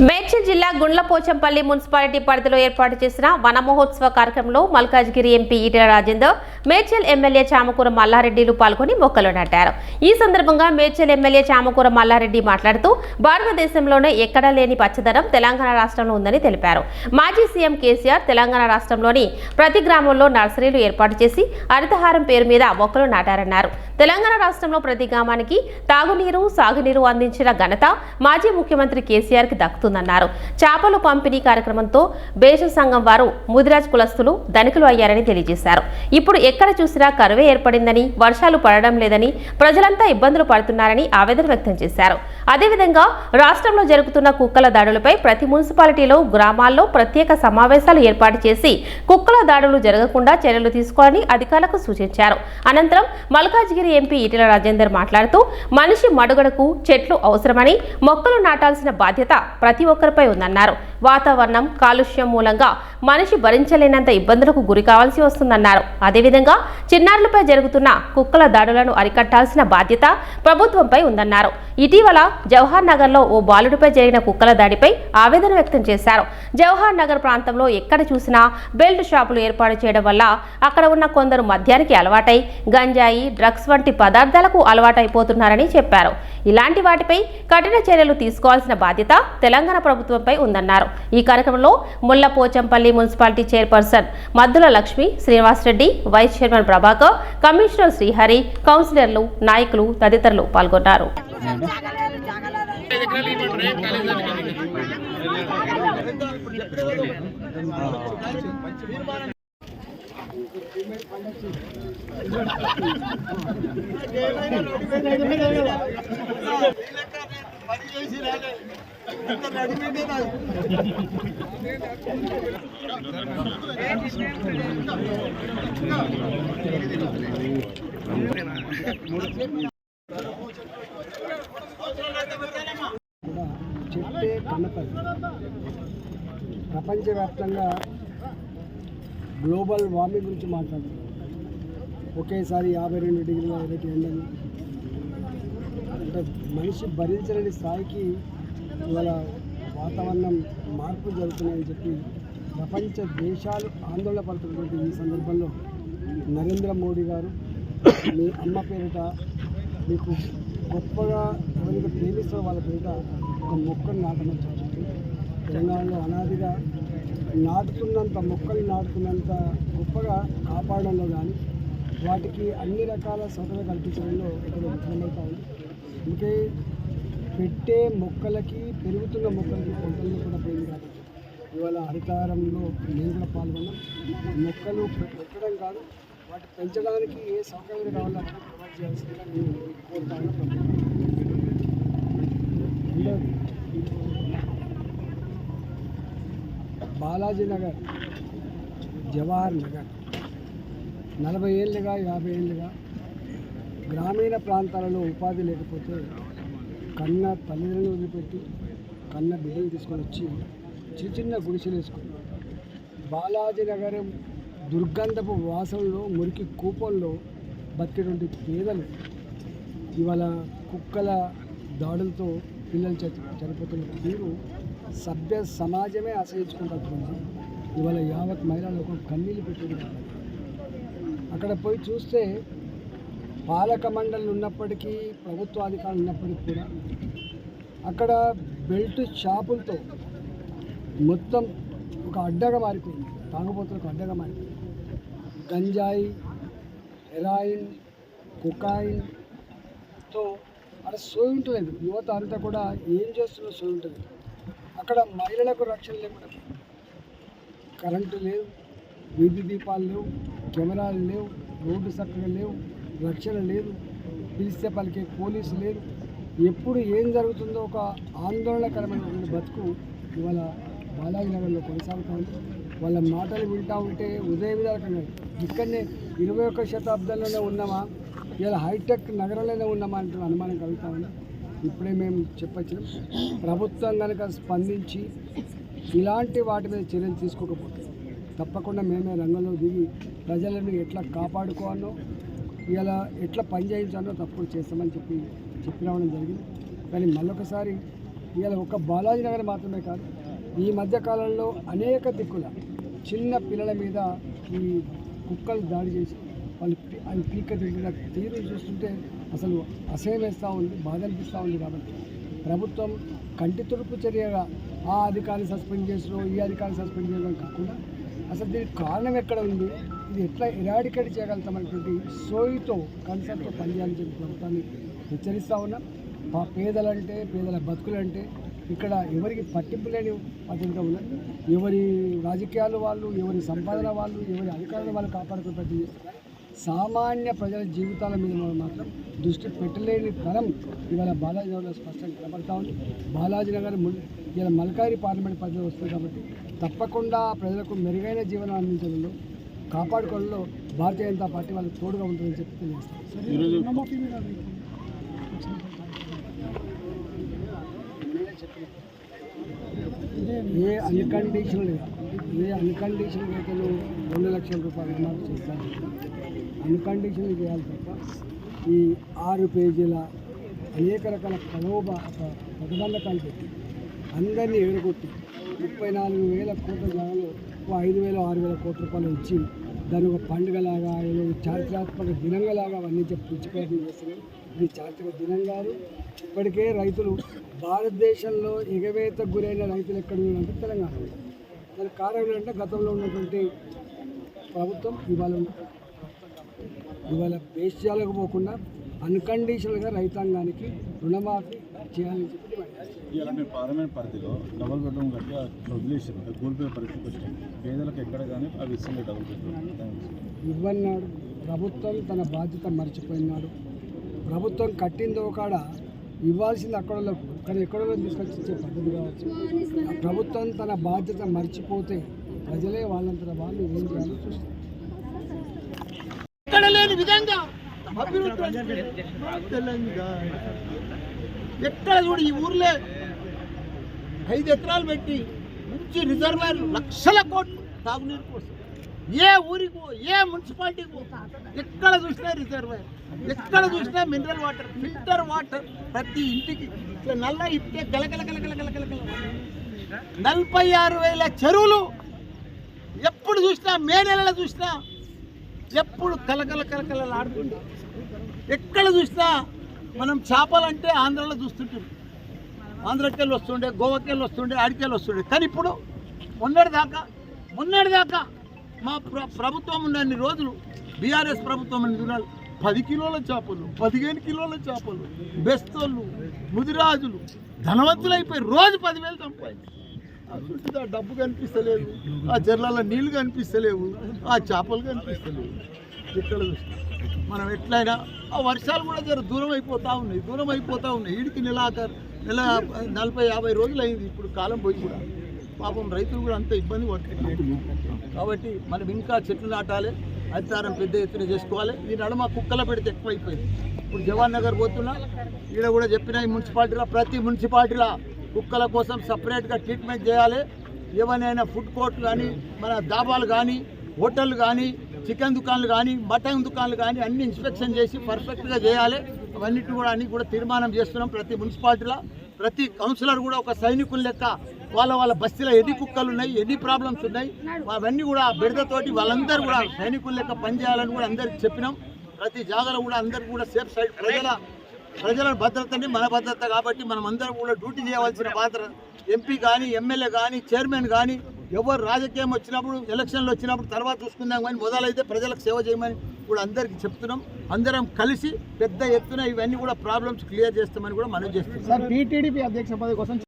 మేడ్చల్ జిల్లా గుండ్లపోచంపల్లి మున్సిపాలిటీ పరిధిలో ఏర్పాటు చేసిన వన మహోత్సవ కార్యక్రమంలో మల్కాజ్గిరి ఎంపీ ఈటెల రాజేందర్ మేడ్చల్ ఎమ్మెల్యే చామకూర మల్లారెడ్డిలు పాల్గొని మొక్కలు నాటారు. ఈ సందర్భంగా మేడ్చల్ ఎమ్మెల్యే చామకూర మల్లారెడ్డి మాట్లాడుతూ భారతదేశంలోనే ఎక్కడా లేని పచ్చదనం తెలంగాణ రాష్ట్రంలో ఉందని తెలిపారు. మాజీ సీఎం కేసీఆర్ తెలంగాణ రాష్ట్రంలోని ప్రతి గ్రామంలో నర్సరీలు ఏర్పాటు చేసి హరితహారం పేరు మీద మొక్కలు నాటారన్నారు. తెలంగాణ రాష్ట్రంలో ప్రతి గ్రామానికి తాగునీరు సాగునీరు అందించిన ఘనత మాజీ ముఖ్యమంత్రి కేసీఆర్కి వస్తుందన్నారు చేపలు పంపిణీ కార్యక్రమంతో బేషు సంఘం వారు ముదిరాజ్ కులస్తులు ధనికులు అయ్యారని తెలియజేశారు. ఇప్పుడు ఎక్కడ చూసినా కరువే ఏర్పడిందని వర్షాలు పడడం లేదని ప్రజలంతా ఇబ్బందులు పడుతున్నారని ఆవేదన వ్యక్తం చేశారు. అదేవిధంగా రాష్ట్రంలో జరుగుతున్న కుక్కల దాడులపై ప్రతి మున్సిపాలిటీలో గ్రామాల్లో ప్రత్యేక సమావేశాలు ఏర్పాటు చేసి కుక్కల దాడులు జరగకుండా చర్యలు తీసుకోవాలని అధికారులకు సూచించారు. అనంతరం మల్కాజ్గిరి ఎంపీ ఈటెల రాజేందర్ మాట్లాడుతూ మనిషి మడుగడకు చెట్లు అవసరమని మొక్కలు నాటాల్సిన బాధ్యత ప్రతి ఒక్కరిపై ఉందన్నారు. వాతావరణం కాలుష్యం మూలంగా మనిషి భరించలేనంత ఇబ్బందులకు గురి కావాల్సి వస్తుందన్నారు. అదేవిధంగా చిన్నారులపై జరుగుతున్న కుక్కల దాడులను అరికట్టాల్సిన బాధ్యత ప్రభుత్వంపై ఉందన్నారు. ఇటీవల జవహర్ నగర్లో ఓ బాలుడిపై జరిగిన కుక్కల దాడిపై ఆవేదన వ్యక్తం చేశారు. జవహర్ నగర్ ప్రాంతంలో ఎక్కడ చూసినా బెల్ట్ షాపులు ఏర్పాటు చేయడం వల్ల అక్కడ ఉన్న కొందరు మద్యానికి అలవాటై గంజాయి డ్రగ్స్ వంటి పదార్థాలకు అలవాటైపోతున్నారని చెప్పారు. ఇలాంటి వాటిపై కఠిన చర్యలు తీసుకోవాల్సిన బాధ్యత తెలంగాణ ప్రభుత్వంపై ఉందన్నారు. ఈ కార్యక్రమంలో ముల్ల Pochampally municipality chairperson Maddula Lakshmi Srinivasareddy vice chairman Prabhakar commissioner Srihari కౌన్సిలర్లు నాయకులు తదితరులు పాల్గొన్నారు. చెప్పే కనపడి ప్రపంచవ్యాప్తంగా గ్లోబల్ వార్మింగ్ గురించి మాట్లాడుతున్నాం. ఒకేసారి యాభై రెండు డిగ్రీల ఇరవై ఎండలు. అంటే మనిషి భరించలేని స్థాయికి ఇవాళ వాతావరణం మార్పు జరుగుతున్నాయని చెప్పి ప్రపంచ దేశాలు ఆందోళన పడుతున్నటువంటి ఈ సందర్భంలో నరేంద్ర మోడీ గారు మీ అమ్మ పేరిట మీకు గొప్పగా ఎవరికి ప్రేమిస్తారో వాళ్ళ పేరిట ఒక మొక్కను నాటమని చెప్తుంది తెలంగాణలో అనాదిగా నాటుతున్నంత మొక్కలు నాటుతున్నంత గొప్పగా కాపాడడంలో కానీ వాటికి అన్ని రకాల సౌకర్యాలు కల్పించడంలో ఇక్కడ విఫలమవుతా ఉంది. అంటే పెట్టే మొక్కలకి పెరుగుతున్న మొక్కలకి కొంతలో కూడా పోయింది కాబట్టి ఇవాళ హరితారంలో నేను కూడా పాల్గొన్నాం. మొక్కలు పెట్టడం కాదు వాటి పెంచడానికి ఏ సౌకర్యం కావాలో అక్కడ ప్రొవైడ్ చేయాల్సిందిగా నేను కోరుతాను. బాలాజీ నగర్ జవహర్ నగర్. నలభై ఏళ్ళుగా యాభై ఏళ్ళుగా గ్రామీణ ప్రాంతాలలో ఉపాధి లేకపోతే కన్న తల్లిదండ్రులు వదిలిపెట్టి కన్న బిడ్డలు తీసుకొని వచ్చి చిన్న చిన్న గుడిసెలు వేసుకుని బాలాజీ నగరం దుర్గంధపు వాసనలో మురికి కూపంలో బతికేటువంటి పేదలు ఇవాళ కుక్కల దాడులతో పిల్లలు చ చనిపోతున్న తీరు సభ్య సమాజమే ఆశ్రయించుకుంటుంది ఇవాళ యావత్ మహిళా ఒక కన్నీళ్ళు పెట్టుకుంటారు అక్కడ పోయి చూస్తే పాలక మండలి ఉన్నప్పటికీ ప్రభుత్వ అధికారులు ఉన్నప్పటికీ కూడా అక్కడ బెల్ట్ షాపులతో మొత్తం ఒక అడ్డగా మారిపోయింది. తాగుబోతులకు అడ్డగా మారిపోయింది. గంజాయి హెరాయిన్ కుకాయిన్తో అక్కడ సోయి ఉంటలేదు. యువత అంతా కూడా ఏం చేస్తున్నా సోయి ఉంటుంది అక్కడ మహిళలకు రక్షణ లేకుండా కరెంటు లేవు వీధి దీపాలు లేవు కెమెరాలు లేవు రోడ్డు చక్కగా లేవు. రక్షణ లేదు. పిలిస్తే పలికే పోలీసు లేరు. ఎప్పుడు ఏం జరుగుతుందో ఒక ఆందోళనకరమైనటువంటి బతుకు ఇవాళ బాలాజీ నగర్లో కొనసాగుతుంది. వాళ్ళ మాటలు వింటూ ఉంటే ఉదయం రకంగా ఇక్కడనే ఇరవై ఒక్క శతాబ్దంలోనే ఉన్నామా? ఇలా హైటెక్ నగరంలోనే ఉన్నామా అంటే అనుమానం కలుగుతా ఉంది. ఇప్పుడే మేము చెప్పొచ్చినాం. ప్రభుత్వం కనుక స్పందించి ఇలాంటి వాటి మీద చర్యలు తీసుకోకపోతే తప్పకుండా మేమే రంగంలో దిగి ప్రజలను ఎట్లా కాపాడుకోవాలో ఇలా ఎట్లా పని చేయించాలో తప్పకుండా చేస్తామని చెప్పి చెప్పి రావడం జరిగింది. కానీ మళ్ళొకసారి ఇవాళ ఒక బాలాజీ నగర్ మాత్రమే కాదు ఈ మధ్యకాలంలో అనేక దిక్కుల చిన్న పిల్లల మీద ఈ కుక్కలు దాడి చేసి వాళ్ళు పీ- అవి పీక తిరిగిన తీరు చూస్తుంటే అసలు అసహ్యం వేస్తూ ఉంది బాధ అనిపిస్తూ ఉంది కాబట్టి. ప్రభుత్వం కంటి తుడుపు చర్యగా ఆ అధికారిని సస్పెండ్ చేసినో ఈ అధికారిని సస్పెండ్ చేయడం కాకుండా అసలు దీనికి కారణం ఎక్కడ ఉంది? ఇది ఎట్లా ఎరాడికేట్ చేయగలుగుతామనేటువంటి సోయితో కన్సర్ట్తో పనిచేయాలని చెప్పి ప్రభుత్వాన్ని హెచ్చరిస్తూ ఉన్నాం. పేదలంటే పేదల బతుకులంటే ఇక్కడ ఎవరికి పట్టింపు లేని పద్ధతిగా ఉన్నది ఎవరి రాజకీయాలు వాళ్ళు ఎవరి సంపాదన వాళ్ళు ఎవరి అధికారులు వాళ్ళు కాపాడుకునే ప్రయత్నం చేస్తున్నారు. సామాన్య ప్రజల జీవితాల మీద మనం మాత్రం దృష్టి పెట్టలేని తరం ఇవాళ బాలాజీ నగర్లో స్పష్టంగా కనబడతా ఉంది. బాలాజీ నగర్ ఇలా మల్కారి పార్లమెంట్ పరిధిలో వస్తుంది కాబట్టి తప్పకుండా ప్రజలకు మెరుగైన జీవనం అందించడంలో కాపాడుకోవడంలో భారతీయ జనతా పార్టీ వాళ్ళకి తోడుగా ఉంటుందని చెప్పి తెలియజేస్తాం. ఏ అన్కండిషనల్ ఏ అన్కండిషనల్ అయితే రెండు లక్షల రూపాయలు అమౌంట్ చేస్తాను అన్కండిషనల్ చేయాలి తప్ప ఈ ఆరు పేజీల అనేక రకాల ప్రలోభ ప్రతిబంధకాలు పెట్టి అందరినీ ఎగరగొట్టి ముప్పై నాలుగు వేల కోట్ల జాగాలో ఓ ఐదు వేల ఆరు వేల కోట్ల రూపాయలు ఇచ్చి దాని ఒక పండుగలాగా ఏదో చారిత్రాత్మక దినంగాలాగా అవన్నీ చెప్పి పిచ్చి ప్రయత్నం చేస్తున్నారు ఇది చారిత్రక దినం కాదు. ఇప్పటికే రైతులు భారతదేశంలో ఎగవేతకు గురైన రైతులు ఎక్కడ ఉన్నారంటే తెలంగాణ దానికి కారణం ఏంటంటే గతంలో ఉన్నటువంటి ప్రభుత్వం ఇవాళ ఇవాళ వేశ్యాలకు పోకుండా అన్కండిషనల్గా రైతాంగానికి రుణమాఫీ చేయాలని చెప్పి డిమాండ్ చేస్తున్నారు. ఇలా మీ పార్లమెంట్ పరిధిలో డబుల్ బెడ్రూమ్ కట్టి అది కోల్పోయే పరిస్థితి వచ్చింది పేదలకు ఎక్కడ కానీ అవి ఇస్తుంది డబుల్ బెడ్రూమ్. ఇవ్వన్నాడు. ప్రభుత్వం తన బాధ్యత మర్చిపోయినాడు. ప్రభుత్వం కట్టిందో కాడ ఇవ్వాల్సింది అక్కడలకు కానీ ఎక్కడో తీసుకొచ్చి ఇచ్చే పద్ధతి కావచ్చు. ప్రభుత్వం తన బాధ్యత మర్చిపోతే ప్రజలే వాళ్ళంతట వాళ్ళు ఏం చేయాలో చూస్తారు. ఎక్కడ లేని విధంగా అభివృద్ధి తెలంగాణ. ఎక్కడ చూడు ఈ ఊర్లే. ఐదు ఎకరాలు పెట్టి మంచి రిజర్వాయర్ లక్షల కోట్లు తాగునీరు కోసం. ఏ ఊరికి పో ఏ మున్సిపాలిటీకి పో ఎక్కడ చూసినా రిజర్వాయర్ ఎక్కడ చూసినా మినరల్ వాటర్ ఫిల్టర్ వాటర్ ప్రతి ఇంటికి. ఇట్లా నల్ల ఇప్పుడే గలగల గలగల గలగల గల నలభై ఆరు వేల చెరువులు ఎప్పుడు చూసినా మే నెలలో చూసినా ఎప్పుడు కలకల కలకల ఆడుతుండే ఎక్కడ చూసినా మనం చేపలంటే ఆంధ్రలో చూస్తుంటాం. ఆంధ్రకెళ్ళి వస్తుండే గోవాకెళ్ళి వస్తుండే ఆడికెళ్ళి వస్తుండే. కానీ ఇప్పుడు మొన్నటి దాకా మా ప్ర ప్రభుత్వం ఉన్నన్ని రోజులు బీఆర్ఎస్ ప్రభుత్వం అన్ని దినాలు పది కిలోల చేపలు పదిహేను కిలోల చేపలు బెస్తోళ్ళు ముదిరాజులు ధనవంతులు అయిపోయి రోజు పదివేలు సంపాదించి ఆ డబ్బు కనిపిస్తలేదు ఆ జర్లలో నీళ్ళు కనిపిస్తలేవు ఆ చేపలు కనిపిస్తలేవు. ఎక్కడ చూసినా. మనం ఎట్లయినా ఆ వర్షాలు కూడా జర దూరం అయిపోతూ ఉన్నాయి దూరం అయిపోతూ ఉన్నాయి. ఈడికి నెలాఖరు నెల నలభై యాభై రోజులు అయింది ఇప్పుడు కాలం పోయి కూడా. పాపం రైతులు కూడా అంత ఇబ్బంది పడుతున్నారు కాబట్టి మనం ఇంకా చెట్లు నాటాలి అధికారం పెద్ద ఎత్తున చేసుకోవాలి. ఈ నడుమ కుక్కల పెడితే ఎక్కువైపోయింది. ఇప్పుడు జవాన్ నగర్ పోతున్నా ఈడ కూడా చెప్పిన ఈ మున్సిపాలిటీలో ప్రతి మున్సిపాలిటీలో కుక్కల కోసం సపరేట్గా ట్రీట్మెంట్ చేయాలి. ఏమైనా ఫుడ్ కోర్ట్ కానీ మన దాబాలు కానీ హోటళ్ళు కానీ చికెన్ దుకాన్లు కానీ మటన్ దుకాన్లు కానీ అన్ని ఇన్స్పెక్షన్ చేసి పర్ఫెక్ట్గా చేయాలి. అవన్నిటి కూడా అన్ని కూడా తీర్మానం చేస్తున్నాం ప్రతి మున్సిపాలిటీలో. ప్రతి కౌన్సిలర్ కూడా ఒక సైనికుల లెక్క వాళ్ళ వాళ్ళ బస్తీలో ఎన్ని కుక్కలు ఉన్నాయి ఎన్ని ప్రాబ్లమ్స్ ఉన్నాయి అవన్నీ కూడా బిడదతోటి వాళ్ళందరూ కూడా సైనికుల లెక్క పనిచేయాలని కూడా అందరికి చెప్పినాం. ప్రతి జాగాలో కూడా అందరూ కూడా సేఫ్ సైడ్ ప్రజల ప్రజల భద్రతని మన భద్రత కాబట్టి మనం అందరం కూడా డ్యూటీ చేయవలసిన పాత్ర ఎంపీ కానీ ఎమ్మెల్యే కానీ చైర్మన్ కానీ ఎవరు రాజకీయం వచ్చినప్పుడు ఎలక్షన్లు వచ్చినప్పుడు తర్వాత చూసుకుందాం కానీ మొదలైతే ప్రజలకు సేవ చేయమని కూడా అందరికీ చెప్తున్నాం. అందరం కలిసి పెద్ద ఎత్తున ఇవన్నీ కూడా ప్రాబ్లమ్స్ క్లియర్ చేస్తామని కూడా మనం చేస్తున్నాం. సార్ టీటీడీపీ అధ్యక్ష పదవి కోసం